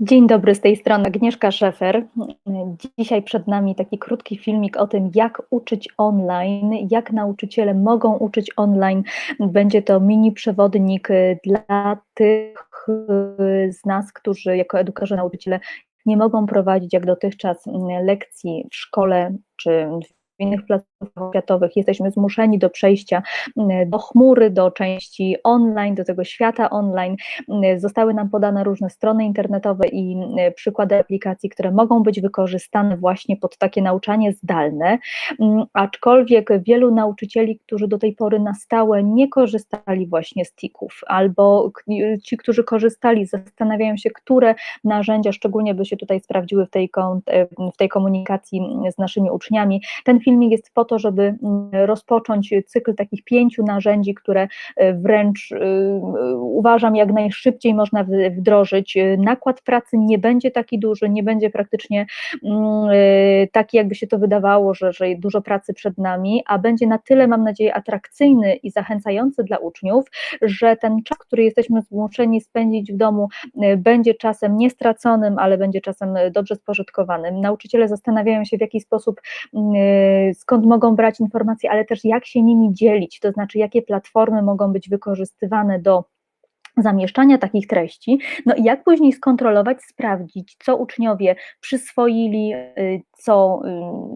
Dzień dobry, z tej strony Agnieszka Szefer. Dzisiaj przed nami taki krótki filmik o tym, jak uczyć online, jak nauczyciele mogą uczyć online. Będzie to mini przewodnik dla tych z nas, którzy jako edukatorzy, nauczyciele nie mogą prowadzić jak dotychczas lekcji w szkole czy w innych placówkach oświatowych jesteśmy zmuszeni do przejścia do chmury, do części online, do tego świata online. Zostały nam podane różne strony internetowe i przykłady aplikacji, które mogą być wykorzystane właśnie pod takie nauczanie zdalne, aczkolwiek wielu nauczycieli, którzy do tej pory na stałe nie korzystali właśnie z TIK-ów, albo ci, którzy korzystali, zastanawiają się, które narzędzia szczególnie by się tutaj sprawdziły w tej, w tej komunikacji z naszymi uczniami. Ten filmik jest po to, żeby mm, rozpocząć cykl takich pięciu narzędzi, które e, wręcz e, uważam jak najszybciej można wdrożyć. Nakład pracy nie będzie taki duży, nie będzie praktycznie mm, e, taki, jakby się to wydawało, że, że dużo pracy przed nami, a będzie na tyle, mam nadzieję, atrakcyjny i zachęcający dla uczniów, że ten czas, który jesteśmy zmuszeni spędzić w domu, będzie czasem niestraconym, ale będzie czasem dobrze spożytkowanym. Nauczyciele zastanawiają się, w jaki sposób mm, skąd mogą brać informacje, ale też jak się nimi dzielić, to znaczy jakie platformy mogą być wykorzystywane do zamieszczania takich treści, no i jak później skontrolować, sprawdzić, co uczniowie przyswoili, y, co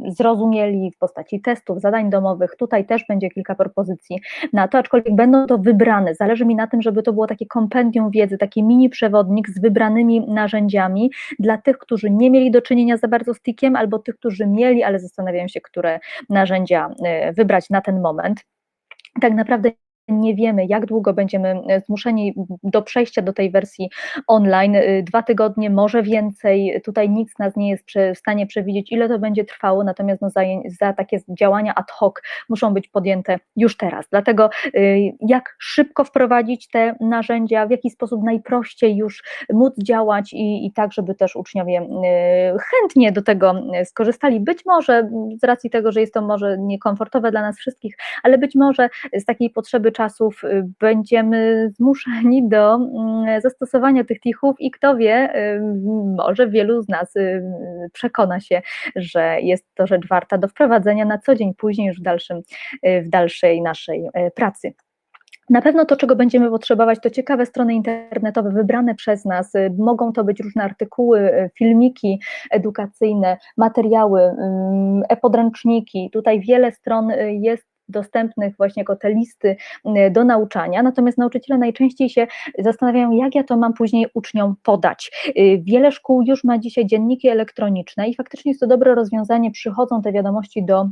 y, zrozumieli w postaci testów, zadań domowych, tutaj też będzie kilka propozycji na to, aczkolwiek będą to wybrane, zależy mi na tym, żeby to było takie kompendium wiedzy, taki mini przewodnik z wybranymi narzędziami dla tych, którzy nie mieli do czynienia za bardzo z TIK-iem, albo tych, którzy mieli, ale zastanawiają się, które narzędzia y, wybrać na ten moment. Tak naprawdę nie wiemy, jak długo będziemy e, zmuszeni do przejścia do tej wersji online. E, dwa tygodnie, może więcej. Tutaj z nas nie jest w stanie przewidzieć, ile to będzie trwało, natomiast no za, za takie działania ad hoc muszą być podjęte już teraz. Dlatego e, jak szybko wprowadzić te narzędzia, w jaki sposób najprościej już móc działać i, i tak, żeby też uczniowie chętnie do tego skorzystali. Być może z racji tego, że jest to może niekomfortowe dla nas wszystkich, ale być może z takiej potrzeby czasów y, będziemy zmuszeni do mm, zastosowania tych tichów i kto wie, y, może wielu z nas y, przekona się, że jest to rzecz warta do wprowadzenia na co dzień później już w, dalszym, w dalszej naszej pracy. Na pewno to, czego będziemy potrzebować, to ciekawe strony internetowe wybrane przez nas. Mogą to być różne artykuły, filmiki edukacyjne, materiały, e-podręczniki. Tutaj wiele stron jest dostępnych właśnie jako te listy y, do nauczania, natomiast nauczyciele najczęściej się zastanawiają, jak ja to mam później uczniom podać. Y, wiele szkół już ma dzisiaj dzienniki elektroniczne i faktycznie jest to dobre rozwiązanie, przychodzą te wiadomości do, y,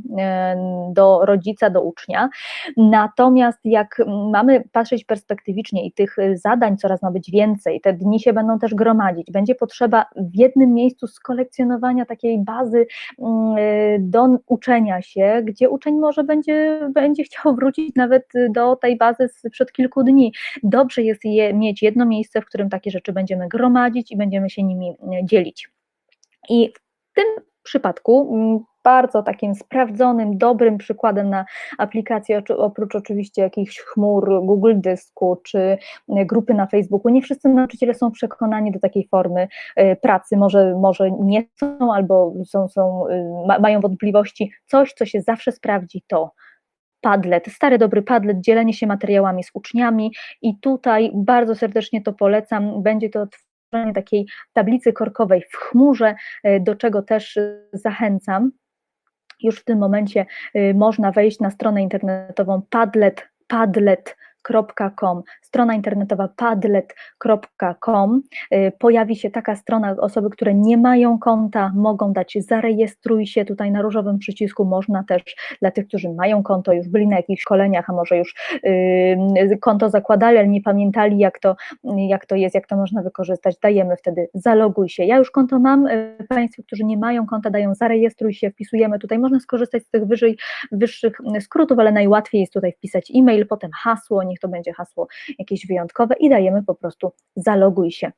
do rodzica, do ucznia, natomiast jak mamy patrzeć perspektywicznie i tych zadań coraz ma być więcej, te dni się będą też gromadzić, będzie potrzeba w jednym miejscu skolekcjonowania takiej bazy do uczenia się, gdzie uczeń może będzie będzie chciał wrócić nawet do tej bazy sprzed kilku dni. Dobrze jest je, mieć jedno miejsce, w którym takie rzeczy będziemy gromadzić i będziemy się nimi e, dzielić. I w tym przypadku mm, bardzo takim sprawdzonym, dobrym przykładem na aplikację, oprócz oczywiście jakichś chmur, Google Dysku czy e, grupy na Facebooku. Nie wszyscy nauczyciele są przekonani do takiej formy pracy, może, może nie są albo są, są, mają wątpliwości. Coś, co się zawsze sprawdzi, to Padlet, stary dobry Padlet, dzielenie się materiałami z uczniami i tutaj bardzo serdecznie to polecam, będzie to tworzenie takiej tablicy korkowej w chmurze, e, do czego też e, zachęcam. Już w tym momencie e, można wejść na stronę internetową Padlet, Padlet padlet.com, strona internetowa padlet.com. Y, pojawi się taka strona, osoby, które nie mają konta, mogą dać zarejestruj się, tutaj na różowym przycisku można też dla tych, którzy mają konto, już byli na jakichś szkoleniach, a może już yy, konto zakładali, ale nie pamiętali jak to, jak to jest, jak to można wykorzystać, dajemy wtedy zaloguj się. Ja już konto mam, y, Państwo, którzy nie mają konta, dają zarejestruj się, wpisujemy tutaj, można skorzystać z tych wyżej, wyższych skrótów, ale najłatwiej jest tutaj wpisać e-mail, potem hasło, niech to będzie hasło jakieś wyjątkowe i dajemy po prostu zaloguj się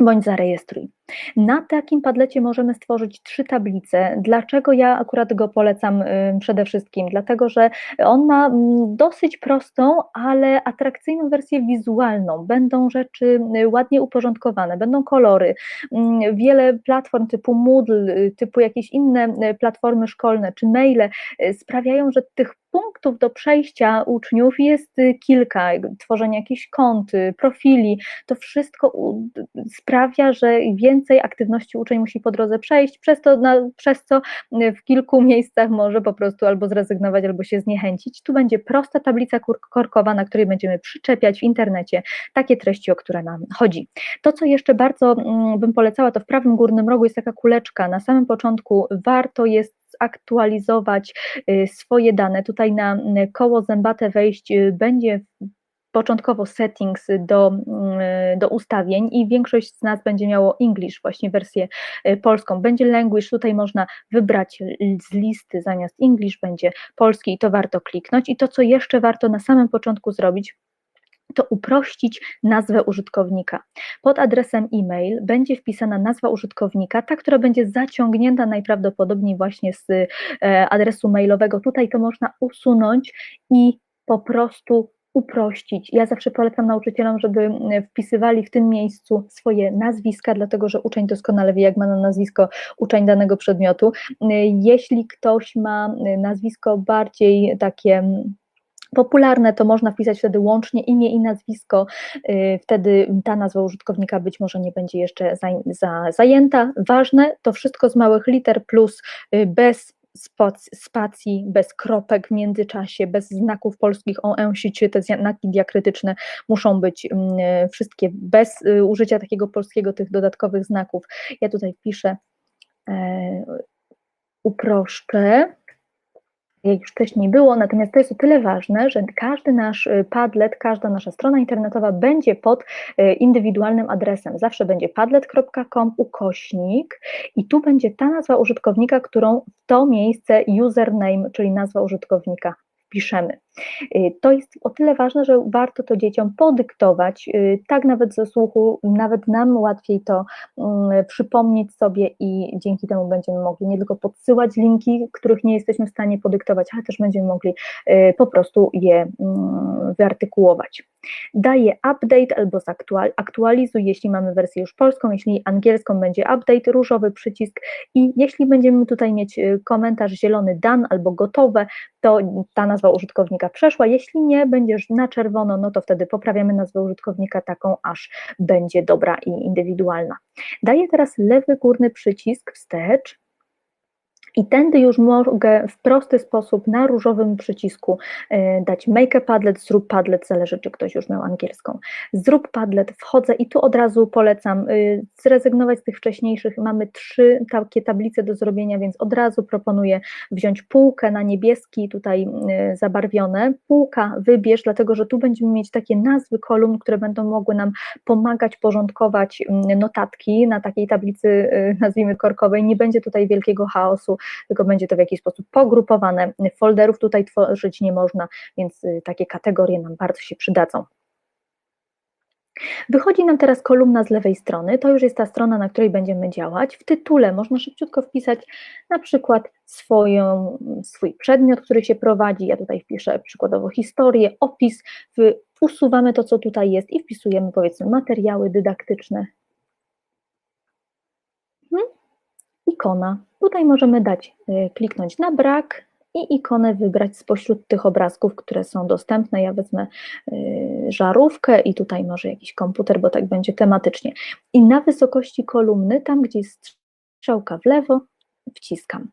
bądź zarejestruj. Na takim Padlecie możemy stworzyć trzy tablice. Dlaczego ja akurat go polecam przede wszystkim? Dlatego, że on ma mm, dosyć prostą, ale atrakcyjną wersję wizualną. Będą rzeczy ładnie uporządkowane, będą kolory. Mm, wiele platform typu Moodle, typu jakieś inne platformy szkolne czy maile sprawiają, że tych punktów do przejścia uczniów jest y, kilka, tworzenie jakichś kont, profili, to wszystko sprawia, że więcej aktywności uczeń musi po drodze przejść, przez, to, na, przez co y, w kilku miejscach może po prostu albo zrezygnować, albo się zniechęcić. Tu będzie prosta tablica korkowa, na której będziemy przyczepiać w internecie takie treści, o które nam chodzi. To, co jeszcze bardzo mm, bym polecała, to w prawym górnym rogu jest taka kuleczka. Na samym początku warto jest zaktualizować y, swoje dane. Tutaj na y, koło zębate wejść y, będzie początkowo settings do, do ustawień i większość z nas będzie miało English, właśnie wersję polską. Będzie language, tutaj można wybrać z listy zamiast English, będzie polski i to warto kliknąć. I to, co jeszcze warto na samym początku zrobić, to uprościć nazwę użytkownika. Pod adresem e-mail będzie wpisana nazwa użytkownika, ta, która będzie zaciągnięta najprawdopodobniej właśnie z e, adresu mailowego. Tutaj to można usunąć i po prostu uprościć. Ja zawsze polecam nauczycielom, żeby wpisywali w tym miejscu swoje nazwiska, dlatego że uczeń doskonale wie, jak ma na nazwisko uczeń danego przedmiotu. Jeśli ktoś ma nazwisko bardziej takie popularne, to można wpisać wtedy łącznie imię i nazwisko, y, wtedy ta nazwa użytkownika być może nie będzie jeszcze zajęta. Ważne, to wszystko z małych liter plus y, bez spacji, bez kropek w międzyczasie, bez znaków polskich o czy te znaki diakrytyczne muszą być mm, y, wszystkie bez użycia takiego polskiego, tych dodatkowych znaków. Ja tutaj wpiszę, e, uproszczę, jak już wcześniej było, natomiast to jest o tyle ważne, że każdy nasz y, Padlet, każda nasza strona internetowa będzie pod y, indywidualnym adresem. Zawsze będzie padlet.com ukośnik i tu będzie ta nazwa użytkownika, którą w to miejsce username, czyli nazwa użytkownika piszemy. Y, to jest o tyle ważne, że warto to dzieciom podyktować, y, tak nawet ze słuchu, nawet nam łatwiej to mm, przypomnieć sobie i dzięki temu będziemy mogli nie tylko podsyłać linki, których nie jesteśmy w stanie podyktować, ale też będziemy mogli y, po prostu je mm, wyartykułować. Daje update albo aktualizuj, jeśli mamy wersję już polską, jeśli angielską będzie update, różowy przycisk i jeśli będziemy tutaj mieć komentarz zielony done albo gotowe, to ta nazwa użytkownika przeszła, jeśli nie, będziesz na czerwono, no to wtedy poprawiamy nazwę użytkownika taką, aż będzie dobra i indywidualna. Daję teraz lewy górny przycisk wstecz, i tędy już mogę w prosty sposób na różowym przycisku e, dać make a padlet, zrób padlet, zależy czy ktoś już miał angielską. Zrób padlet, wchodzę i tu od razu polecam y, zrezygnować z tych wcześniejszych. Mamy trzy takie tablice do zrobienia, więc od razu proponuję wziąć półkę na niebieski, tutaj y, zabarwione. Półka wybierz, dlatego że tu będziemy mieć takie nazwy kolumn, które będą mogły nam pomagać porządkować mm, notatki na takiej tablicy, y, nazwijmy korkowej. Nie będzie tutaj wielkiego chaosu tylko będzie to w jakiś sposób pogrupowane. Folderów tutaj tworzyć nie można, więc y, takie kategorie nam bardzo się przydadzą. Wychodzi nam teraz kolumna z lewej strony, to już jest ta strona, na której będziemy działać. W tytule można szybciutko wpisać na przykład swoją, swój przedmiot, który się prowadzi, ja tutaj wpiszę przykładowo historię, opis, usuwamy to, co tutaj jest i wpisujemy powiedzmy materiały dydaktyczne. Ikona. Tutaj możemy dać, y, kliknąć na brak i ikonę wybrać spośród tych obrazków, które są dostępne. Ja wezmę y, żarówkę i tutaj może jakiś komputer, bo tak będzie tematycznie. I na wysokości kolumny, tam gdzie jest strzałka w lewo, wciskam.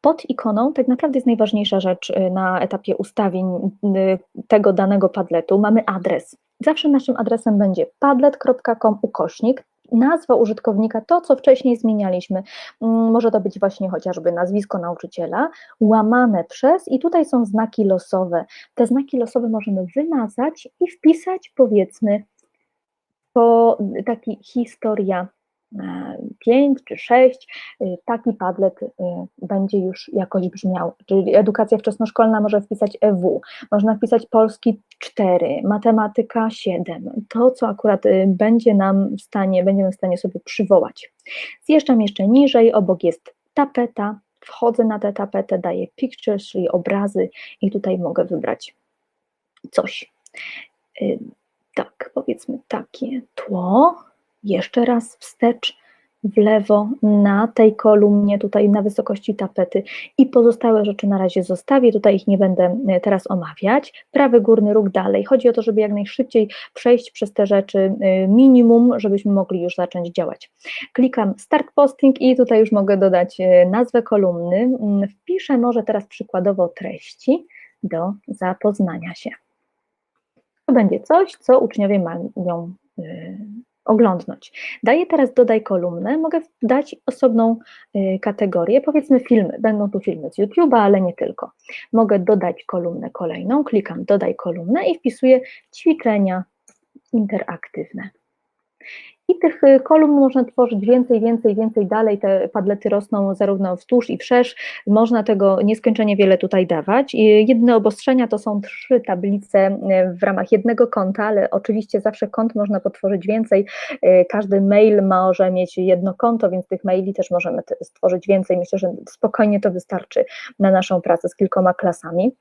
Pod ikoną tak naprawdę jest najważniejsza rzecz y, na etapie ustawień tego danego padletu. Mamy adres. Zawsze naszym adresem będzie padlet.com ukośnik nazwa użytkownika, to co wcześniej zmienialiśmy, mm, może to być właśnie chociażby nazwisko nauczyciela, łamane przez i tutaj są znaki losowe. Te znaki losowe możemy wymazać i wpisać powiedzmy po taki historia 5 czy 6, taki Padlet będzie już jakoś brzmiał. Czyli edukacja wczesnoszkolna może wpisać EW, można wpisać polski 4, matematyka 7. To, co akurat będzie nam w stanie, będziemy w stanie sobie przywołać. Zjeżdżam jeszcze niżej, obok jest tapeta, wchodzę na tę tapetę, daję pictures, czyli obrazy i tutaj mogę wybrać coś. Tak, powiedzmy takie tło, jeszcze raz wstecz, w lewo na tej kolumnie, tutaj na wysokości tapety i pozostałe rzeczy na razie zostawię, tutaj ich nie będę e, teraz omawiać. Prawy górny róg dalej. Chodzi o to, żeby jak najszybciej przejść przez te rzeczy e, minimum, żebyśmy mogli już zacząć działać. Klikam Start Posting i tutaj już mogę dodać e, nazwę kolumny. Mm, wpiszę może teraz przykładowo treści do zapoznania się. To będzie coś, co uczniowie mają oglądnąć. Daję teraz dodaj kolumnę, mogę dać osobną y, kategorię, powiedzmy filmy, będą tu filmy z YouTube'a, ale nie tylko. Mogę dodać kolumnę kolejną, klikam dodaj kolumnę i wpisuję ćwiczenia interaktywne. I tych y, kolumn można tworzyć więcej, więcej, więcej dalej, te padlety rosną zarówno wzdłuż i wszerz, można tego nieskończenie wiele tutaj dawać. Jedne obostrzenia to są trzy tablice y, w ramach jednego konta, ale oczywiście zawsze kont można potworzyć więcej, y, każdy mail może mieć jedno konto, więc tych maili też możemy stworzyć więcej, myślę, że spokojnie to wystarczy na naszą pracę z kilkoma klasami.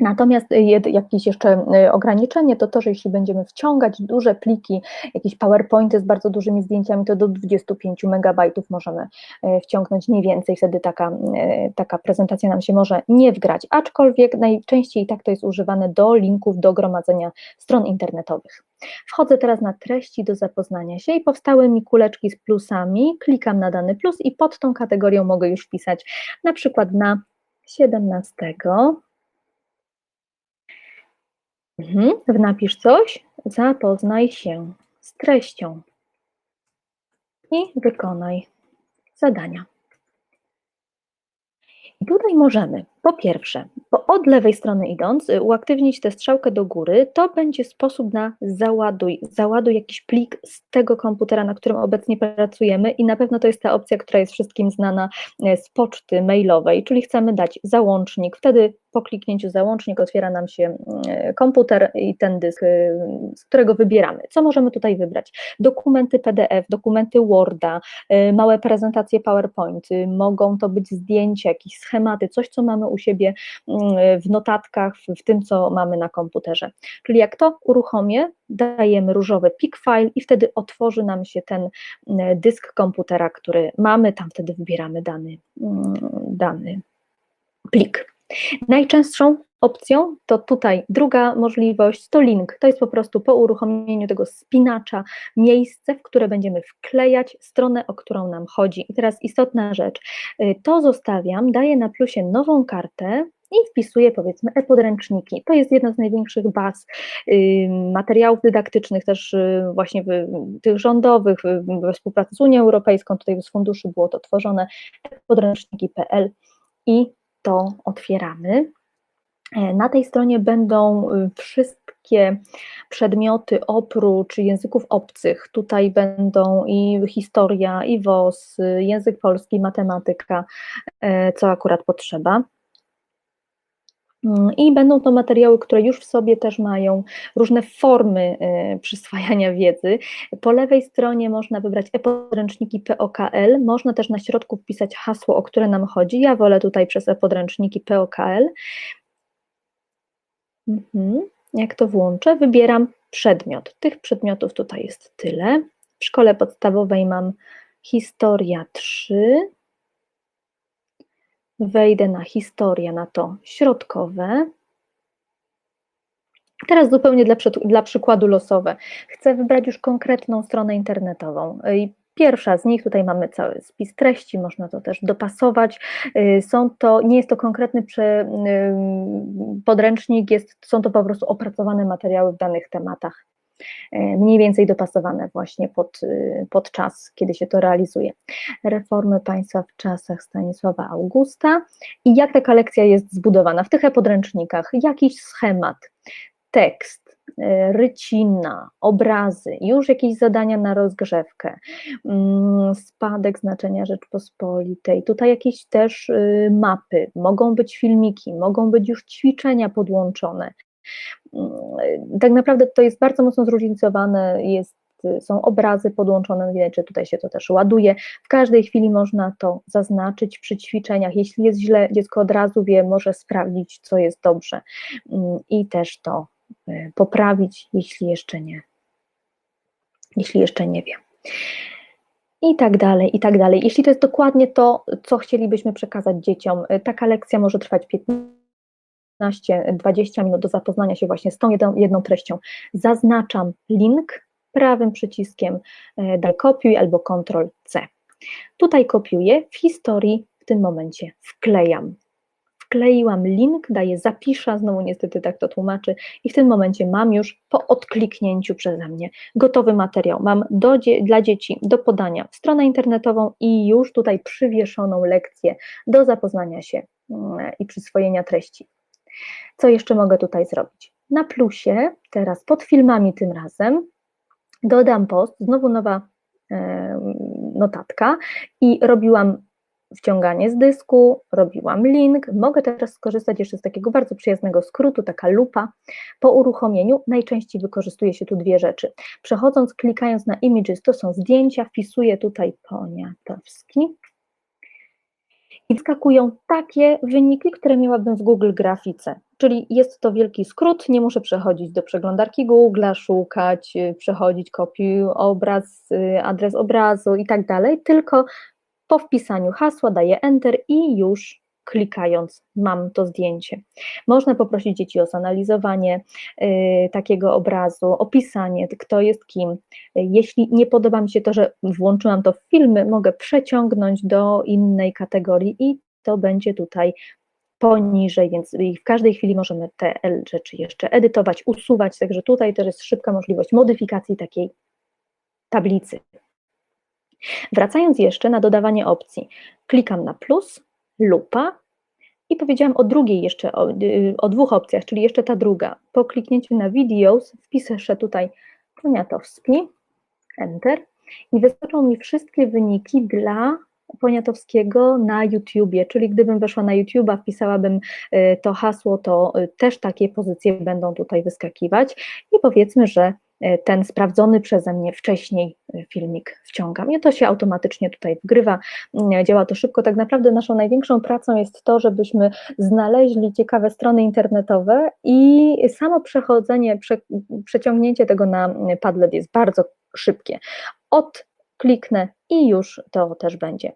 Natomiast jakieś jeszcze y, ograniczenie to to, że jeśli będziemy wciągać duże pliki, jakieś PowerPointy z bardzo dużymi zdjęciami, to do 25 megabajtów możemy y, wciągnąć, nie więcej, wtedy taka, y, taka prezentacja nam się może nie wgrać, aczkolwiek najczęściej tak to jest używane do linków do gromadzenia stron internetowych. Wchodzę teraz na treści do zapoznania się i powstały mi kuleczki z plusami, klikam na dany plus i pod tą kategorią mogę już wpisać na przykład na 17 Mhm. Napisz coś, zapoznaj się z treścią i wykonaj zadania. I tutaj możemy, po pierwsze, bo od lewej strony idąc, y, uaktywnić tę strzałkę do góry, to będzie sposób na załaduj, załaduj jakiś plik z tego komputera, na którym obecnie pracujemy i na pewno to jest ta opcja, która jest wszystkim znana y, z poczty mailowej, czyli chcemy dać załącznik, wtedy po kliknięciu załącznik otwiera nam się y, komputer i ten dysk, z którego wybieramy. Co możemy tutaj wybrać? Dokumenty PDF, dokumenty Worda, małe prezentacje PowerPoint, mogą to być zdjęcia, jakieś schematy, coś, co mamy u siebie mm, w notatkach, w tym, co mamy na komputerze. Czyli jak to uruchomię, dajemy różowy pick file i wtedy otworzy nam się ten mm, dysk komputera, który mamy, tam wtedy wybieramy dany, mm, dany plik. Najczęstszą opcją to tutaj druga możliwość to link. To jest po prostu po uruchomieniu tego spinacza miejsce, w które będziemy wklejać stronę, o którą nam chodzi. I teraz istotna rzecz. Y, to zostawiam, daję na plusie nową kartę i wpisuję powiedzmy e-podręczniki. To jest jedna z największych baz y, materiałów dydaktycznych, też y, właśnie tych rządowych, we współpracy z Unią Europejską, tutaj z funduszy było to tworzone, e-podręczniki.pl i to otwieramy. E, na tej stronie będą y, wszystkie przedmioty oprócz języków obcych. Tutaj będą i historia, i WOS, język polski, matematyka, e, co akurat potrzeba. Mm, I będą to materiały, które już w sobie też mają różne formy e, przyswajania wiedzy. Po lewej stronie można wybrać e-podręczniki POKL, można też na środku wpisać hasło, o które nam chodzi. Ja wolę tutaj przez e-podręczniki POKL. Mhm. Jak to włączę, wybieram przedmiot. Tych przedmiotów tutaj jest tyle. W szkole podstawowej mam historia 3, wejdę na historię, na to środkowe. Teraz zupełnie dla, dla przykładu losowe. Chcę wybrać już konkretną stronę internetową. Pierwsza z nich, tutaj mamy cały spis treści, można to też dopasować. Y, są to, nie jest to konkretny y, podręcznik, jest, są to po prostu opracowane materiały w danych tematach. E, mniej więcej dopasowane właśnie pod, y, pod czas, kiedy się to realizuje. Reformy państwa w czasach Stanisława Augusta i jak taka lekcja jest zbudowana w tych e-podręcznikach, jakiś schemat, tekst, e, rycina, obrazy, już jakieś zadania na rozgrzewkę, mm, spadek znaczenia Rzeczpospolitej, tutaj jakieś też y, mapy, mogą być filmiki, mogą być już ćwiczenia podłączone. Mm, tak naprawdę to jest bardzo mocno zróżnicowane, jest są obrazy podłączone, widać, że tutaj się to też ładuje. W każdej chwili można to zaznaczyć przy ćwiczeniach. Jeśli jest źle, dziecko od razu wie, może sprawdzić, co jest dobrze mm, i też to y, poprawić, jeśli jeszcze nie, jeśli jeszcze nie wie. I tak dalej, i tak dalej. Jeśli to jest dokładnie to, co chcielibyśmy przekazać dzieciom, y, taka lekcja może trwać 15 20 minut do zapoznania się właśnie z tą jedną, jedną treścią. Zaznaczam link prawym przyciskiem e, daj kopiuj albo Ctrl C. Tutaj kopiuję, w historii w tym momencie wklejam. Wkleiłam link, daję zapisza, znowu niestety tak to tłumaczy i w tym momencie mam już po odkliknięciu przeze mnie gotowy materiał. Mam do, dla dzieci do podania stronę internetową i już tutaj przywieszoną lekcję do zapoznania się mm, i przyswojenia treści. Co jeszcze mogę tutaj zrobić? Na plusie, teraz pod filmami tym razem, dodam post, znowu nowa e, notatka i robiłam wciąganie z dysku, robiłam link, mogę teraz skorzystać jeszcze z takiego bardzo przyjaznego skrótu, taka lupa. Po uruchomieniu najczęściej wykorzystuje się tu dwie rzeczy. Przechodząc, klikając na images, to są zdjęcia, wpisuję tutaj Poniatowski i wskakują takie wyniki, które miałabym w Google Grafice. Czyli jest to wielki skrót, nie muszę przechodzić do przeglądarki Google, szukać, y, przechodzić kopiuj obraz, y, adres obrazu i tak dalej, tylko po wpisaniu hasła daję Enter i już klikając mam to zdjęcie. Można poprosić dzieci o zanalizowanie y, takiego obrazu, opisanie, kto jest kim. Jeśli nie podoba mi się to, że włączyłam to w filmy, mogę przeciągnąć do innej kategorii i to będzie tutaj poniżej, więc w każdej chwili możemy te rzeczy jeszcze edytować, usuwać, także tutaj też jest szybka możliwość modyfikacji takiej tablicy. Wracając jeszcze na dodawanie opcji, klikam na plus, lupa i powiedziałam o drugiej jeszcze, o, y, o dwóch opcjach, czyli jeszcze ta druga. Po kliknięciu na videos wpiszę tutaj Poniatowski, Enter. I wyskoczą mi wszystkie wyniki dla Poniatowskiego na YouTubie, czyli gdybym weszła na YouTube'a, wpisałabym y, to hasło, to y, też takie pozycje będą tutaj wyskakiwać. I powiedzmy, że ten sprawdzony przeze mnie wcześniej filmik wciągam i to się automatycznie tutaj wgrywa, mm, działa to szybko, tak naprawdę naszą największą pracą jest to, żebyśmy znaleźli ciekawe strony internetowe i samo przechodzenie, prze, przeciągnięcie tego na Padlet jest bardzo szybkie. Od kliknę i już to też będzie.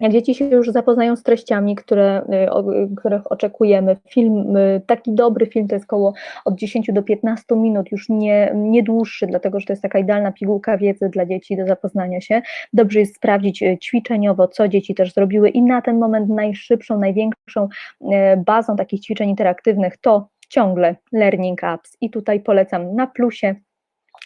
Jak dzieci się już zapoznają z treściami, które, y, o, których oczekujemy, film, y, taki dobry film to jest około od 10 do 15 minut, już nie, nie dłuższy, dlatego że to jest taka idealna pigułka wiedzy dla dzieci do zapoznania się. Dobrze jest sprawdzić y, ćwiczeniowo, co dzieci też zrobiły i na ten moment najszybszą, największą bazą takich ćwiczeń interaktywnych to ciągle Learning Apps. I tutaj polecam na plusie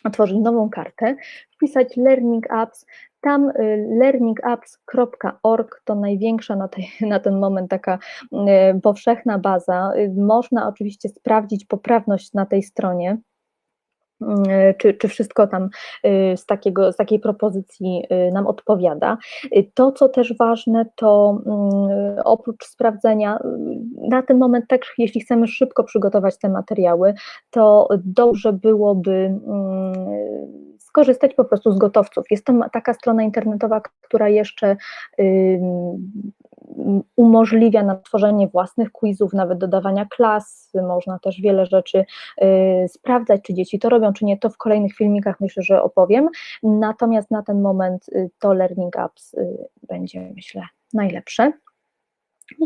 otworzyć nową kartę, wpisać Learning Apps, tam y, learningapps.org to największa na, tej, na, ten moment taka y, powszechna baza. Y, można oczywiście sprawdzić poprawność na tej stronie. Czy, czy wszystko tam z, takiego, z takiej propozycji nam odpowiada. To, co też ważne, to oprócz sprawdzenia, na ten moment tak, jeśli chcemy szybko przygotować te materiały, to dobrze byłoby skorzystać po prostu z gotowców. Jest to taka strona internetowa, która jeszcze umożliwia nam tworzenie własnych quizów, nawet dodawania klas, można też wiele rzeczy y, sprawdzać, czy dzieci to robią, czy nie, to w kolejnych filmikach myślę, że opowiem, natomiast na ten moment y, to Learning Apps y, będzie, myślę, najlepsze.